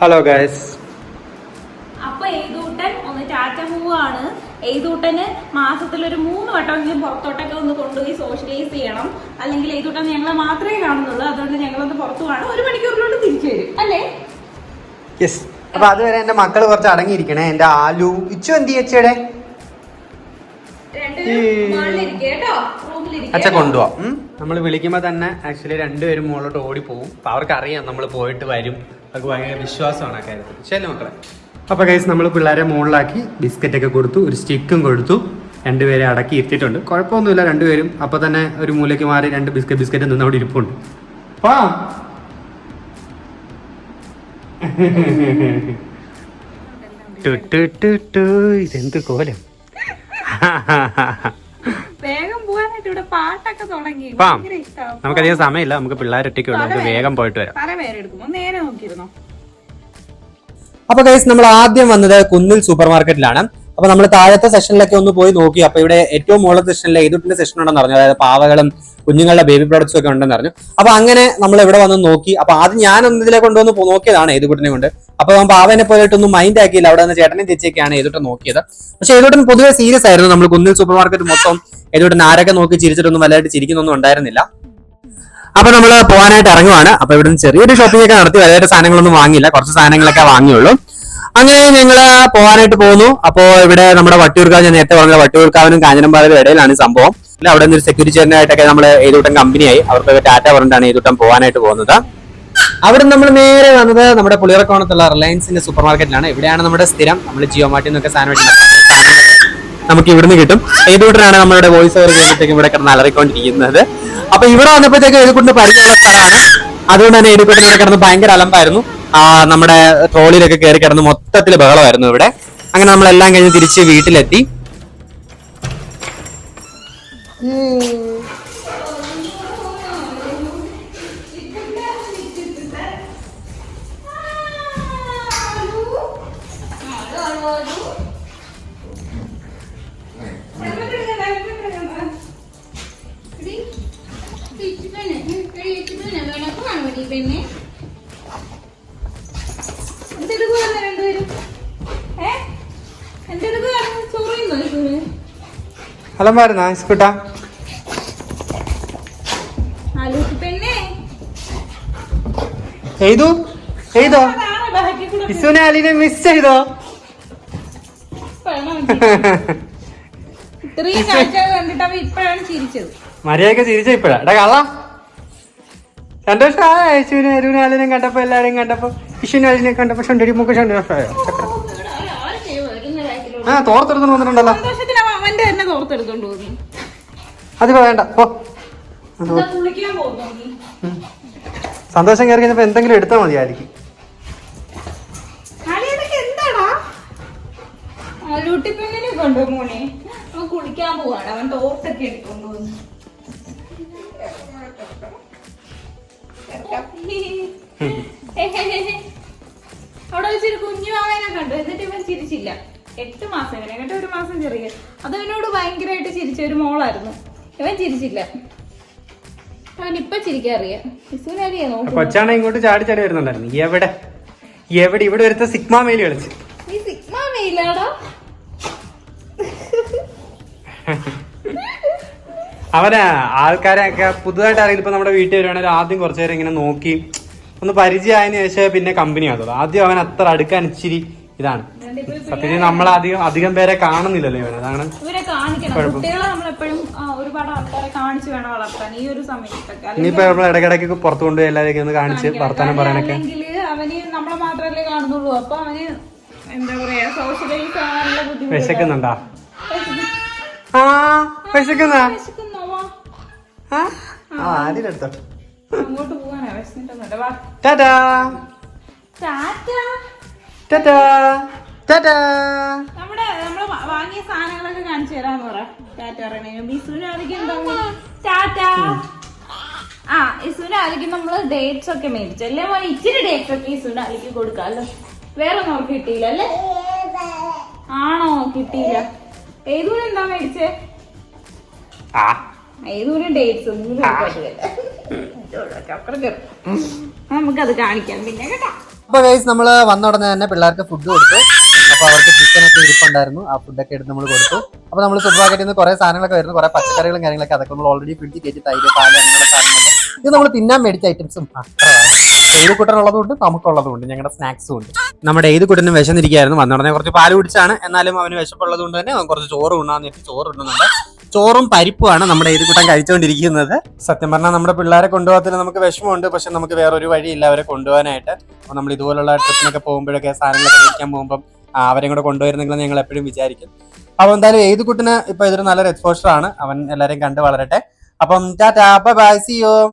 Hello guys അപ്പൊ എയ്തൂട്ടൻ ഒന്ന് ടാറ്റ ആണ് എയ്തൂട്ടന് മാസത്തിൽ ഒരു മൂന്ന് വട്ടമെങ്കിലും പുറത്തോട്ടൊക്കെ ഒന്ന് കൊണ്ടുപോയി സോഷ്യലൈസ് ചെയ്യണം. അല്ലെങ്കിൽ എയ്തൂട്ടൻ ഞങ്ങളെ മാത്രമേ കാണുന്നുള്ളൂ. അതുകൊണ്ട് ഞങ്ങളൊന്ന് പുറത്തു കാണും ഒരു മണിക്കൂറിലോട്ട് തിരിച്ചു വരും. അല്ലേ? യെസ് അപ്പൊ അതുവരെ എന്റെ മക്കൾ കുറച്ച് അടങ്ങിയിരിക്കണേ. എന്റെ ആലു ഇച്ചു എന്ത് ചേച്ചിയുടെ അച്ഛ അച്ഛൻ കൊണ്ടുപോവാം നമ്മൾ വിളിക്കുമ്പോൾ തന്നെ ആക്ച്വലി രണ്ടുപേരും മുകളിലോട്ട് ഓടി അപ്പൊ അവർക്ക് അറിയാം നമ്മൾ പോയിട്ട് വരും. അവർക്ക് ഭയങ്കര വിശ്വാസമാണ് ആ കാര്യത്തിൽ. ശരി മക്കളെ. അപ്പൊ കൈസ് നമ്മൾ പിള്ളേരെ മുകളിലാക്കി ബിസ്ക്കറ്റ് ഒക്കെ കൊടുത്തു ഒരു സ്റ്റിക്കും കൊടുത്തു രണ്ടുപേരെ അടക്കി ഇരുത്തിയിട്ടുണ്ട്. കുഴപ്പമൊന്നുമില്ല രണ്ടുപേരും. അപ്പോൾ തന്നെ ഒരു മൂലയ്ക്ക് മാറി രണ്ട് ബിസ്ക്കറ്റ് ബിസ്ക്കറ്റ് നിന്ന് അവിടെ ഇരിപ്പുണ്ട്. പാ. ഇതെന്ത് കോലം? ഇവിടെ പാട്ടൊക്കെ തുടങ്ങി. ഭയങ്കര നമുക്കധികം സമയമില്ല. നമുക്ക് പിള്ളേരൊറ്റയ്ക്ക് ഉള്ളൂ. നമുക്ക് വേഗം പോയിട്ട് വരാം. നേരെ നോക്കിയിരുന്നോ? അപ്പൊ ഗൈസ് നമ്മൾ ആദ്യം വന്നത് കുന്നിൽ സൂപ്പർ മാർക്കറ്റിലാണ് അപ്പൊ നമ്മൾ താഴത്തെ സെഷനിലൊക്കെ ഒന്ന് പോയി നോക്കി. അപ്പൊ ഇവിടെ ഏറ്റവും മുകളിലത്തെ സെഷനിൽ ഏതുട്ടിന്റെ സെഷൻ ഉണ്ടെന്ന് പറഞ്ഞു അതായത് പാവകളും കുഞ്ഞുങ്ങളുടെ ബേബി പ്രോഡക്ട്സ് ഒക്കെ ഉണ്ടെന്ന് പറഞ്ഞു അപ്പൊ അങ്ങനെ നമ്മൾ ഇവിടെ വന്ന് നോക്കി. അപ്പൊ ആദ്യം ഞാൻ ഒന്ന് ഇതിലെ കൊണ്ടുവന്ന് പോ- നോക്കിയതാണ് ഏതുകുട്ടിനെ കൊണ്ട്. അപ്പൊ അവൻ പാവനെ പോയിട്ടൊന്നും മൈൻഡ് ആക്കിയില്ല. അവിടെ നിന്ന് ചേട്ടനെ തിരിച്ചൊക്കെയാണ് ഏതുട്ടൻ നോക്കിയത്. പക്ഷെ ഏതുട്ടൻ പൊതുവെ സീരിയസ് ആയിരുന്നു നമ്മൾ കുന്നിൽ സൂപ്പർ മാർക്കറ്റ് മൊത്തം ഏതുട്ടൻ ആരൊക്കെ നോക്കി ചിരിച്ചിട്ടൊന്നും വലുതായിട്ട് ചിരിക്കുന്നൊന്നും ഉണ്ടായിരുന്നില്ല. അപ്പൊ നമ്മൾ പോകാനായിട്ട് ഇറങ്ങുവാണ്. അപ്പൊ ഇവിടെ നിന്ന് ചെറിയൊരു ഷോപ്പിംഗ് ഒക്കെ നടത്തി വലുതായിട്ട് സാധനങ്ങളൊന്നും വാങ്ങിയില്ല. കുറച്ച് സാധനങ്ങളൊക്കെ വാങ്ങിയുള്ളൂ. അങ്ങനെ ഞങ്ങൾ പോകാനായിട്ട് പോകുന്നു അപ്പോ ഇവിടെ നമ്മുടെ വട്ടിയൂർക്കാവ് ഞാൻ നേരത്തെ പറഞ്ഞ വട്ടിയൂർക്കാവിനും കാഞ്ഞിരമ്പാലയുടെ ഇടയിലാണ് സംഭവം. അവിടെ നിന്ന് സെക്യൂരിറ്റി ചേട്ടനായിട്ടൊക്കെ നമ്മൾ ഏതൂട്ടം കമ്പനിയായി. അവർക്കൊക്കെ ടാറ്റ പറഞ്ഞിട്ടാണ് ഏതൂട്ടം പോകാനായിട്ട് പോകുന്നത്. അവിടെ നമ്മൾ നേരെ വന്നത് നമ്മുടെ പുളിയറക്കോണത്തുള്ള റിലയൻസിന്റെ സൂപ്പർ മാർക്കറ്റിലാണ് ഇവിടെയാണ് നമ്മുടെ സ്ഥിരം. നമ്മൾ ജിയോ മാർട്ടിൽ സാധനം. നമുക്ക് ഇവിടുന്ന് കിട്ടും. ഏതുകൂട്ടരാണ് നമ്മളുടെ വോയിസ് ഓവർ ചെയ്യുമ്പോഴത്തേക്കും ഇവിടെ കിടന്ന് അലറിക്കൊണ്ടിരിക്കുന്നത്? അപ്പൊ ഇവിടെ വന്നപ്പോഴത്തേക്ക് ഏതുകൂട്ടിന് പരിചയമുള്ള സ്ഥലമാണ്. അതുകൊണ്ട് തന്നെ ഏതുകൂട്ടം ഇവിടെ കിടന്ന് ഭയങ്കര അലമ്പായിരുന്നു. ആ നമ്മുടെ ട്രോളിയിലൊക്കെ കയറി കിടന്ന് മൊത്തത്തിൽ ബഹളമായിരുന്നു ഇവിടെ. അങ്ങനെ നമ്മളെല്ലാം കഴിഞ്ഞ് തിരിച്ച് വീട്ടിലെത്തി. എന്തെടുക്കുവാണ് അലമ്പായിരുന്നാ ഇസ്കുട്ടാ ഇസുനെ അലിനെ മിസ് ചെയ്തോ മര്യാദയ്ക്ക് ചിരിച്ച ഇപ്പഴാ എടാ കള്ള സന്തോഷമായ യേശുവിനെ അരുവിനെ അലിനെ കണ്ടപ്പോ എല്ലാരെയും കണ്ടപ്പോ ഇഷുവിനെ അലിനെ കണ്ടപ്പോ ഷണ്ടടി മുക്ക് ഷണ്ടോഷമായോ ആ തോർത്തെടുത്തു വന്നിട്ടുണ്ടല്ലോ അവന്റെ തന്നെ തോർത്തെടുത്തോണ്ട് പോകുന്നു. അത് വേണ്ട പോ. സന്തോഷം കയറി കഴിഞ്ഞപ്പോ എന്തെങ്കിലും എടുത്താൽ മതി ആലിക്ക് ആലി, ഇതൊക്കെ എന്താടാ? ആലൂട്ടി പെണ്ണിനെ കൊണ്ടു മോനെ? അവൻ കുളിക്കാൻ പോവാണ്. അവൻ തോർത്തൊക്കെ പോകുന്നു. അവിടെ വെച്ചൊരു കുഞ്ഞു മാമനെ കണ്ടു. എന്നിട്ട് ഇവൻ ചിരിച്ചില്ല. എട്ട് മാസം ഇവനെ കേട്ടോ ഒരു മാസം ചെറിയ. അത് ഇവനോട് ഭയങ്കരമായിട്ട് ചിരിച്ച ഒരു മോളായിരുന്നു. ഇവൻ ചിരിച്ചില്ല. അവൻ ഇപ്പൊ ചിരിക്കാറിയാം ഇസുവിനറിയാ നോക്കും. കൊച്ചാണ ഇങ്ങോട്ട് ചാടി ചാടി വരുന്നുണ്ടായിരുന്നു. എവിടെ? എവിടെ? ഇവിടെ ഒരുത്ത സിഗ്മ മെയിൽ കളിച്ച്. നീ സിഗ്മ മെയിലാടാ അവന് ആൾക്കാരെയൊക്കെ പുതുതായിട്ട് അറിയില്ല ഇപ്പൊ നമ്മുടെ വീട്ടിൽ വരുവാണെങ്കിൽ ആദ്യം കുറച്ചു നേരം ഇങ്ങനെ നോക്കി ഒന്ന് പരിചയമായതിനു ശേഷം പിന്നെ കമ്പനി ആകുന്നത് ആദ്യം അവൻ അത്ര അടുക്കാൻ ഇച്ചിരി ഇതാണ്. സത്യത്തിൽ നമ്മൾ അധികം അധികം പേരെ കാണുന്നില്ലല്ലോ ഇവരെ. അതാണ് ഇവരെ കാണിക്കണം. കുട്ടികളെ നമ്മളെപ്പോഴും ഒരുപാട് ആൾക്കാരെ കാണിച്ചു വേണം വളർത്താൻ. ഈ ഒരു സമയത്തൊക്കെ. ഇനിയിപ്പോ നമ്മൾ ഇടയ്ക്കിടയ്ക്ക് പുറത്തു കൊണ്ടുപോയി എല്ലാവരെയൊക്കെ ഒന്ന് കാണിച്ച് വർത്താനം പറയാനൊക്കെ. അല്ലെങ്കിൽ അവന് നമ്മളെ കാണുന്നുള്ളൂ. അപ്പൊ അവന് എന്താ പറയാ സോഷ്യലൈസ് ആവാനുള്ള ബുദ്ധിമുട്ട് വിശക്കുന്നുണ്ടാ? ആ വിശക്കുന്ന? ആ ആദ്യം എടുത്തോ. അങ്ങോട്ട് വിശന്നിട്ടൊന്നുമില്ല. Tata tata. ടാറ്റാ ടാറ്റാ നമ്മുടെ നമ്മൾ വാങ്ങിയ സാധനങ്ങളൊക്കെ കാണിച്ചു തരാന്ന് പറ. ടാറ്റ പറയണേ ബിസുവിന് ആയിരിക്കും എന്താ ടാറ്റ ആ ഇസുവിന് ആയിരിക്കും നമ്മൾ ഡേറ്റ്സ് ഒക്കെ മേടിച്ചല്ലേ മോനെ? ഇച്ചിരി ഡേറ്റ്സ് ഒക്കെ ഇസുവിന് ആയിരിക്കും കൊടുക്കാമല്ലോ വേറെ ഒന്നും അവർക്ക് കിട്ടിയില്ല അല്ലേ? ആണോ? കിട്ടിയില്ല. ഏതൂരം എന്താ മേടിച്ചേ? ആ. ഏതൂരം ഡേറ്റ്സ് നമുക്കത് കാണിക്കാം. പിന്നെ കേട്ടോ. അപ്പൊ ഗൈസ് നമ്മൾ വന്ന ഉടനെ തന്നെ പിള്ളേർക്ക് ഫുഡ് കൊടുത്തു. അപ്പൊ അവർക്ക് ചിക്കൻ ഒക്കെ ഇരിപ്പുണ്ടായിരുന്നു. ആ ഫുഡൊക്കെ എടുത്ത് നമ്മൾ കൊടുത്തു. അപ്പൊ നമ്മൾ സൂപ്പർ മാർക്കറ്റിൽ നിന്ന് കുറെ സാധനങ്ങളൊക്കെ വരുന്നു. കുറെ പച്ചക്കറികളും കാര്യങ്ങളൊക്കെ അതൊക്കെ നമ്മൾ ഓൾറെഡി ഫ്രിഡ്ജിൽ കയറ്റി തൈര് പാൽ അങ്ങനെയുള്ള സാധനങ്ങളൊക്കെ. ഇത് നമ്മൾ തിന്നാൻ മേടിച്ച ഐറ്റംസും നമുക്കുള്ളതും നമുക്കുള്ളതുകൊണ്ട് ഞങ്ങളുടെ സ്നാക്സും ഉണ്ട്. നമ്മുടെ ഏത് കുട്ടനും വിശന്നിരിക്കുകയായിരുന്നു. വന്നുടനെ കുറച്ച് പാൽ കുടിച്ചാണ്. എന്നാലും അവന് വിശപ്പുള്ളത് കൊണ്ട് തന്നെ കുറച്ച് ചോറ് ഉണ്ണാന്ന് ചോറ് ഉണ്ണുന്നുണ്ട്. ചോറും പരിപ്പുമാണ് നമ്മുടെ ഏത് കൂട്ടം കഴിച്ചുകൊണ്ടിരിക്കുന്നത് സത്യം പറഞ്ഞാൽ നമ്മുടെ പിള്ളേരെ കൊണ്ടുപോകത്തില്ല നമുക്ക് വിഷമമുണ്ട്. പക്ഷെ നമുക്ക് വേറൊരു വഴിയില്ല അവരെ കൊണ്ടുപോകാനായിട്ട്. അപ്പോൾ നമ്മൾ ഇതുപോലുള്ള ട്രിപ്പിനൊക്കെ പോകുമ്പോഴൊക്കെ സാധനങ്ങളൊക്കെ കഴിക്കാൻ പോകുമ്പോൾ അവരെയും കൂടെ കൊണ്ടുവരുന്നെങ്കിൽ ഞങ്ങൾ എപ്പോഴും വിചാരിക്കും. അപ്പോൾ എന്തായാലും ഏത് കുട്ടിന് ഇപ്പൊ ഇതൊരു നല്ലൊരു എക്സ്പോഷർ ആണ്. അവൻ എല്ലാവരെയും കണ്ട് വളരട്ടെ. അപ്പം ടാറ്റാ ബൈ സി